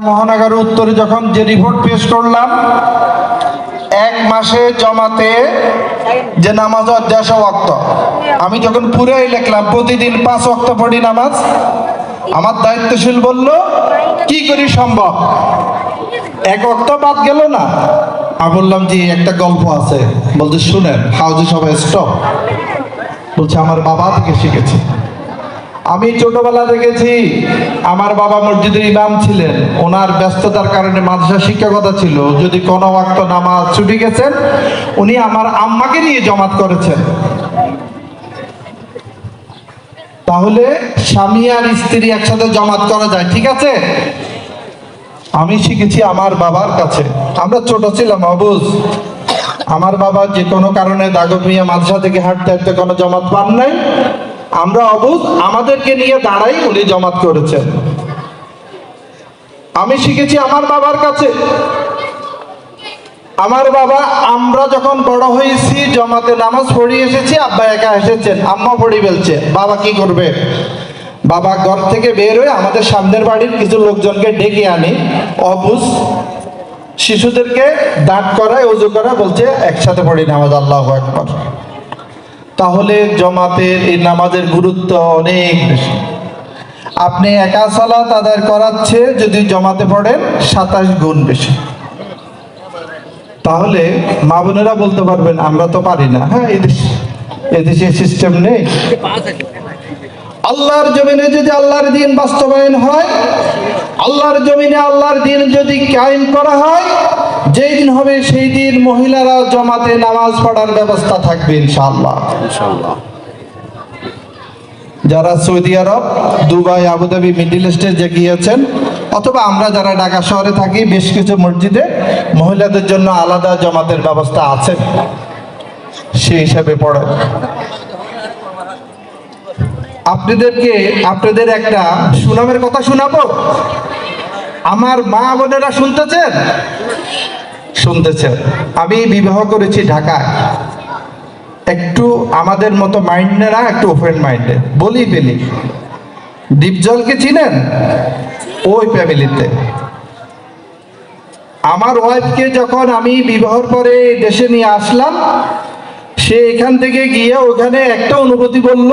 মহানগর উত্তরে যখন যে রিপোর্ট পেশ করলাম, এক মাসে জমাতে যে নামাজ অধ্যাস ওয়াক্ত আমি যখন পুরাই লিখলাম, প্রতিদিন পাঁচ ওয়াক্ত পড়ি নামাজ, আমার দায়িত্বশীল বলল, কি করি সম্ভব? এক অক্ত বাদ গেল না। আমি বললাম যে একটা গল্প আছে। বলতে শুনেন, হাউজে সবাই স্টপ বলছে, আমার বাবা থেকে শিখেছি। আমি ছোটবেলা দেখেছি আমার বাবা মসজিদের ইমাম ছিলেন। ওনার ব্যস্ততার কারণে মাদ্রাসা শিক্ষকতা ছিল। যদি কোনো ওয়াক্ত নামাজ ছুটি গেছেন, উনি আমার আম্মাকে নিয়ে জমাত করেছেন। তাহলে স্বামী আর স্ত্রী একসাথে জমাত করা যায়, ঠিক আছে? আমি শিখেছি আমার বাবার কাছে। আমরা ছোট ছিলাম, অবুজ। আমার বাবা যে কোনো কারণে দাগব মিয়া মাদ্রাসা থেকে হাঁটতে হাঁটতে কোনো জমাত পান নাই। আমরা অবুজ আমাদেরকে নিয়ে দাঁড়াই উনি জমাত করেছেন। আমি শিখেছি আমার বাবার কাছে। আমার বাবা, আমরা যখন বড় হয়েছি, জমাতে নামাজ পড়ি এসেছি, আব্বা একা এসেছেন, আম্মা পড়ি ফেলছে, বাবা কি করবে? বাবা ঘর থেকে বের হয়ে আমাদের সামনের বাড়ির কিছু লোকজনকে ডেকে আনি অবুজ শিশুদেরকে দাঁত করায় উজু করা বলছে, একসাথে পড়ি নামাজ, আল্লাহ একবার তাহলে জমাতের এই নামাজের গুরুত্ব অনেক বেশি। আপনি একা সালাত আদায় করাচ্ছে যদি জমাতে পড়েন সাতাশ গুণ বেশি। তাহলে মা বোনেরা বলতে পারবেন, আমরা তো পারি না। হ্যাঁ এদেশ এদেশে সিস্টেম নেই। আল্লাহর জমিনে যদি আল্লাহর দিন বাস্তবায়ন হয়, আল্লাহর জমিনে আল্লাহর দিন যদি কায়েম করা হয় যেই দিন হবে সেই দিন মহিলারা জমাতে নামাজ পড়ার ব্যবস্থা থাকবে ইনশাআল্লাহ। যারা Saudi Arab Dubai Abu Dhabi middle ইস্টে যে গিয়েছেন অথবা আমরা যারা ঢাকা শহরে থাকি বেশ কিছু মসজিদে মহিলাদের জন্য আলাদা জমাতের ব্যবস্থা আছে। সেই হিসাবে পড়ে। আপনাদেরকে আপনাদের একটা সুনামের কথা শোনাবো? আমার মা বোনেরা শুনতেছেন? শুনতেছেন। আমি বিবাহ করেছি ঢাকায়। একটু আমাদের মতো মাইন্ডেরা, একটু ওপেন মাইন্ডে বলি ফেলি দীপজলকে চিনেন? ওই ফ্যামিলিতে। আমার ওয়াইফকে যখন আমি বিবাহর পরে দেশে নিয়ে আসলাম, সে এখান থেকে গিয়ে ওখানে একটা অনুভূতি বলল,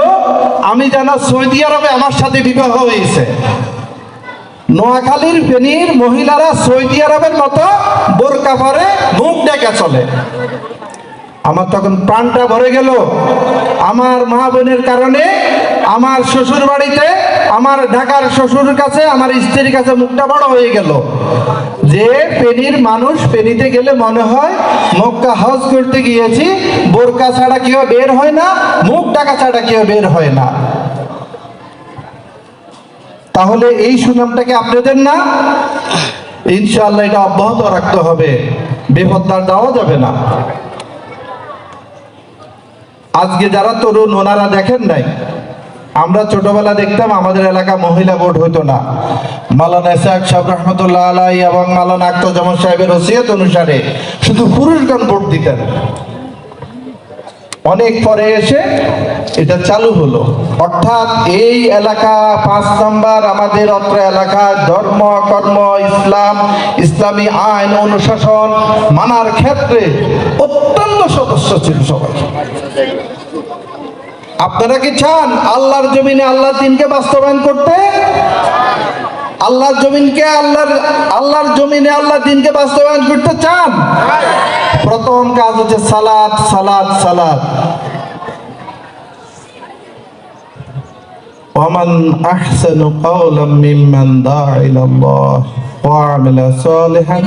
আমি জানা সৌদি আরবে আমার সাথে বিবাহ হয়েছে। নোয়াখালীর ফেনীর মহিলারা সৌদি আরবের মতো বোরকা পরে মুখ ডেকে চলে। আমার তখন প্রাণটা ভরে গেল। আমার মা বোনের কারণে আমার শ্বশুর বাড়িতে আমার ঢাকার শ্বশুর কাছে, আমার স্ত্রীর কাছে মুখটা বড় হয়ে গেল। যে পেনির মানুষ পেনিতে গেলে মনে হয় মক্কা হজ করতে গিয়েছি, বোরকা ছাড়া কেউ বের হয় না, মুখ ডাকা ছাড়া কেউ বের হয় না। তাহলে এই সুনামটাকে আপনাদের না? ইনশাআল্লাহ এটা অব্যাহত রাখতে হবে। বেপত্তার দেওয়া যাবে না। আজকে যারা তরুণ, ওনারা দেখেন নাই? আমরা ছোটবেলা দেখতাম আমাদের এলাকা মহিলা ভোট হতো না। মালানা ইসাক সাহেব রহমতুল্লাহ আলাই এবং মালানা আক্তজামান সাহেবের ওসিয়ত অনুসারে শুধু পুরুষগণ ভোট দিতেন। অনেক পরে এসে এটা চালু হলো। অর্থাৎ এই এলাকা পাঁচ নম্বর আমাদের অত্র এলাকায় ধর্ম, কর্ম, ইসলাম, ইসলামী আইন, অনুশাসন, মানার ক্ষেত্রে অত্যন্ত সদস্য ছিল সবাই। আপনারা কি চান আল্লাহর জমিনে আল্লাহর দিনকে বাস্তবায়ন করতে? আল্লাহর জমিনকে আল্লাহর আল্লাহর জমিনে আল্লাহর দিনকে বাস্তবায়ন করতে চান? প্রথম কাজ হচ্ছে সালাত সালাত সালাত ومن أحسن قولا ممن دعا إلى الله وعمل صالحا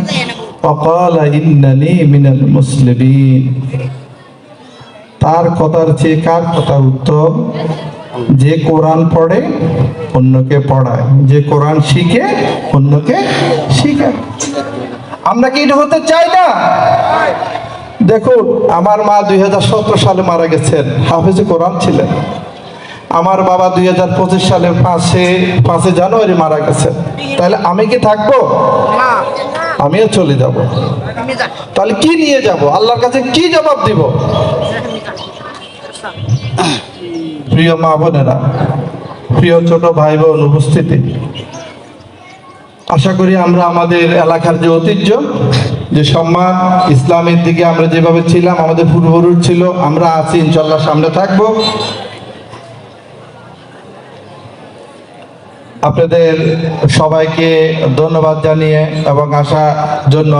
وقال إنني من المسلمين তার কথার চেয়ে কার কথা উত্তম যে কোরআন পড়ে অন্যকে পড়ায় যে কোরআন শিখে অন্যকে শিখায় আমরা কি এটা হতে চাই না? দেখুন আমার মা দুই হাজার সতেরো সালে মারা গেছেন। হাফেজে কোরআন ছিলেন। আমার বাবা দুই হাজার পঁচিশ সালে পাঁচে পাঁচে জানুয়ারি মারা গেছেন। তাহলে আমি কি থাকব? আমিও চলে যাব। তাহলে কি নিয়ে যাব? আল্লাহর কাছে কি জবাব দিব? প্রিয় মা বোনেরা প্রিয় ছোট ভাই বোন উপস্থিতি। আশা করি আমরা আমাদের এলাকার যে ঐতিহ্য, যে সম্মান, ইসলামের দিকে আমরা যেভাবে ছিলাম, আমাদের পূর্বপুরুষ ছিল, আমরা আছি, ইনশাল্লাহ সামনে থাকব। আপনাদের সবাইকে ধন্যবাদ জানিয়ে এবং আসার জন্য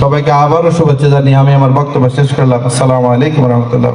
সবাইকে আবারও শুভেচ্ছা জানিয়ে আমি আমার বক্তব্য শেষ করলাম। আসসালামু আলাইকুম রহমতুল্লাহ